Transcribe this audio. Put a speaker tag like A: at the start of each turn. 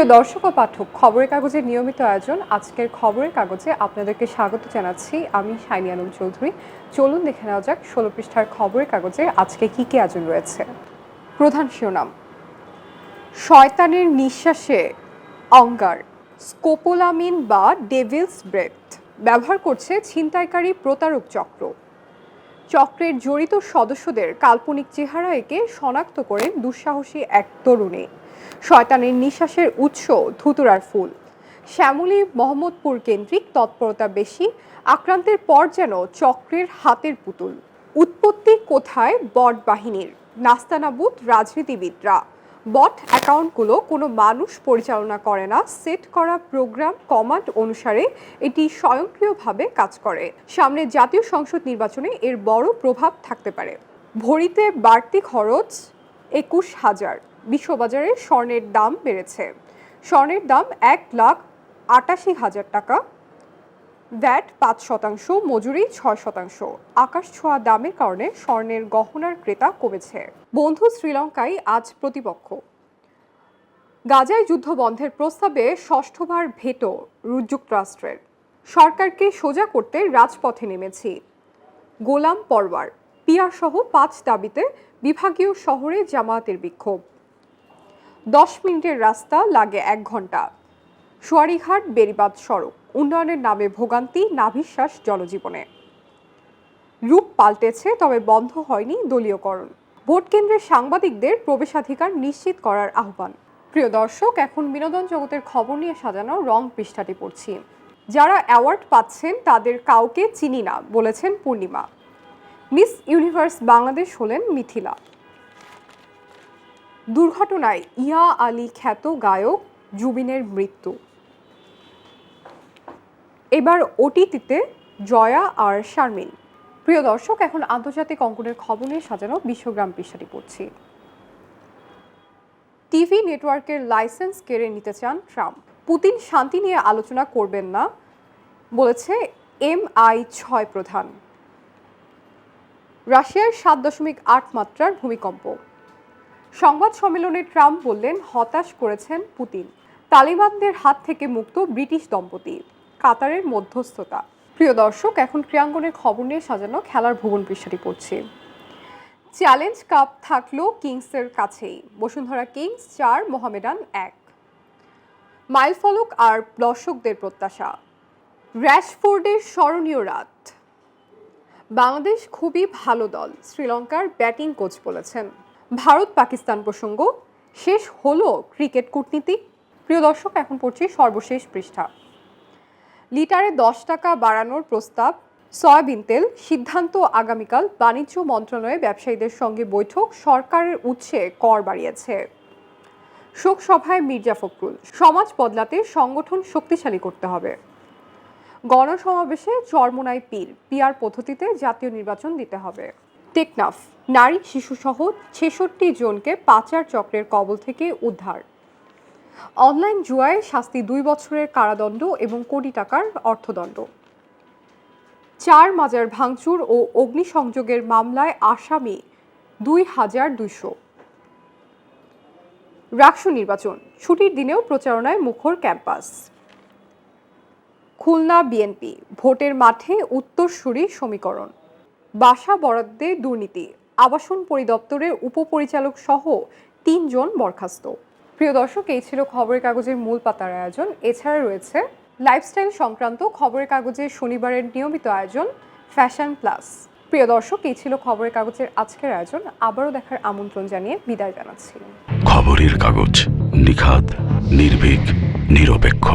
A: প্রিয় দর্শক ও পাঠক, খবরের কাগজের নিয়মিত আয়োজন, আজকের খবরের কাগজে আপনাদেরকে স্বাগত জানাচ্ছি। আমি শাইনি আলম চৌধুরী। চলুন দেখে নেওয়া যাক ষোলো পৃষ্ঠার খবরের কাগজে আজকে কি কি আয়োজন রয়েছে। প্রধান শিরোনাম, শয়তানের নিঃশ্বাসে অঙ্গার, স্কোপোলামিন বা ডেভিলস ব্রেথ। ব্যবহার করছে ছিনতাইকারী প্রতারক চক্র। চক্রের জড়িত সদস্যদের কাল্পনিক চেহারা এঁকে শনাক্ত করেন দুঃসাহসী এক তরুণী। শয়তানের নিঃশ্বাসের উৎস ধুতুরার ফুল। শ্যামলী মোহাম্মদপুর কেন্দ্রিক তৎপরতা বেশি, আক্রান্তের পর যেন চক্রের হাতের পুতুল। উৎপত্তি কোথায়? বট বাহিনীর নাস্তানাবুদ রাজনীতিবিদরা। বট অ্যাকাউন্টগুলো কোনো মানুষ পরিচালনা করে না। সেট করা প্রোগ্রাম কমান্ড অনুসারে এটি স্বয়ংক্রিয়ভাবে কাজ করে। সামনে জাতীয় সংসদ নির্বাচনে এর বড় প্রভাব থাকতে পারে। ভরিতে বাড়তি খরচ একুশ হাজার। বিশ্ববাজারে স্বর্ণের দাম বেড়েছে। স্বর্ণের দাম এক লাখ আটাশি হাজার টাকা। ভ্যাট পাঁচ শতাংশ, মজুরি ছয় শতাংশ। আকাশ ছোঁয়া দামের কারণে স্বর্ণের গহনার ক্রেতা কমেছে। বন্ধু শ্রীলঙ্কায় আজ প্রতিপক্ষ। গাজায় যুদ্ধ বন্ধের প্রস্তাবে ষষ্ঠবার ভেটো যুক্তরাষ্ট্রের। সরকারকে সোজা করতে রাজপথে নেমেছি। গোলাম পরওয়ার পিয়ার সহ পাঁচ দাবিতে বিভাগীয় শহরে জামায়াতের বিক্ষোভ। দশ মিনিটের রাস্তা লাগে এক ঘণ্টা সোয়ারিঘাট বেরিবাদ সড়ক, উন্নয়নের নামে ভোগান্তি, নাভিশ্বাস জনজীবনে। রূপ পাল্টেছে, তবে বন্ধ হয়নি দলীয়করণ। ভোট কেন্দ্রের সাংবাদিকদের প্রবেশাধিকার নিশ্চিত করার আহ্বান। প্রিয় দর্শক, এখন বিনোদন জগতের খবর নিয়ে সাজানো রং পৃষ্ঠাটি পড়ছি। যারা অ্যাওয়ার্ড পাচ্ছেন, তাদের কাউকে চিনি না, বলেছেন পূর্ণিমা। মিস ইউনিভার্স বাংলাদেশ হলেন মিথিলা। দুর্ঘটনায় ইয়া আলী খ্যাত গায়ক, জুবিনের মৃত্যু। এবার ওটিটিতে জয়া আর শারমিন। প্রিয় দর্শক, এখন আন্তর্জাতিক অঙ্কনের খবর নিয়ে সাজানো বিশ্বগ্রাম পৃষ্ঠাটি পড়ছি। টিভি নেটওয়ার্কের লাইসেন্স কেড়ে নিতে চান ট্রাম্প। পুতিন শান্তি নিয়ে আলোচনা করবেন না, বলেছে এম আই ছয় প্রধান। রাশিয়ার সাত দশমিক আট মাত্রার ভূমিকম্প। সংবাদ সম্মেলনে ট্রাম্প বললেন, হতাশ করেছেন পুতিন। তালিবানদের হাত থেকে মুক্ত ব্রিটিশ দম্পতি। কাতারের মধ্যস্থতা। প্রিয় দর্শক, এখন ক্রিয়াঙ্গনের খবর নিয়ে সাজানো খেলার ভুবন পৃষ্ঠাটি পড়ছি। চ্যালেঞ্জ কাপ থাকল কিংসের কাছেই। বসুন্ধরা কিংস চার, মোহামেডান এক। মাইলফলক আর দর্শকদের প্রত্যাশা। র্যাশফোর্ডের স্মরণীয় রাত। বাংলাদেশ খুবই ভালো দল, শ্রীলঙ্কার ব্যাটিং কোচ বলেছেন। ভারত পাকিস্তান প্রসঙ্গ, শেষ হলো ক্রিকেট কূটনীতি। প্রিয় দর্শক, এখন পড়ছি সর্বশেষ পৃষ্ঠা। লিটারে দশ টাকা বাড়ানোর প্রস্তাব, সয়াবিন তেল, সিদ্ধান্ত আগামীকাল বাণিজ্য মন্ত্রণালয়ে ব্যবসায়ীদের সঙ্গে বৈঠক, সরকারের উৎসে কর বাড়িয়েছে। শোক সভায় মির্জা ফখরুল, সমাজ বদলাতে সংগঠন শক্তিশালী করতে হবে। গণসমাবেশে চরমোনাই পীর, পিয়ার পদ্ধতিতে জাতীয় নির্বাচন দিতে হবে। টেকনাফ, নারী শিশুসহ ছেষট্টি জনকে পাচার চক্রের কবল থেকে উদ্ধার। অনলাইন জুয়ায় শাস্তি দুই বছরের কারাদণ্ড এবং কোটি টাকার অর্থদণ্ড। চার মাজার ভাঙচুর ও অগ্নিসংযোগের মামলায় আসামি দুই হাজার দুইশো। রাকসু নির্বাচন, ছুটির দিনেও প্রচারণায় মুখর ক্যাম্পাস। খুলনা বিএনপি, ভোটের মাঠে উত্তরসূরি সমীকরণ। বাসা বরাদ্দে দুর্নীতি, আবাসন পরিদপ্তরের উপপরিচালক সহ তিনজন বরখাস্ত। প্রিয় দর্শক, এই ছিল খবরের কাগজের মূল পাতার আয়োজন। এছাড়া রয়েছে লাইফস্টাইল সংক্রান্ত খবরের কাগজের শনিবারের নিয়মিত আয়োজন ফ্যাশন প্লাস প্রিয় দর্শক, এই ছিল খবরের কাগজের আজকের আয়োজন। আবারও দেখার আমন্ত্রণ জানিয়ে বিদায় জানাচ্ছি।
B: খবরের কাগজ নিখাত নির্ভীক, নিরপেক্ষ।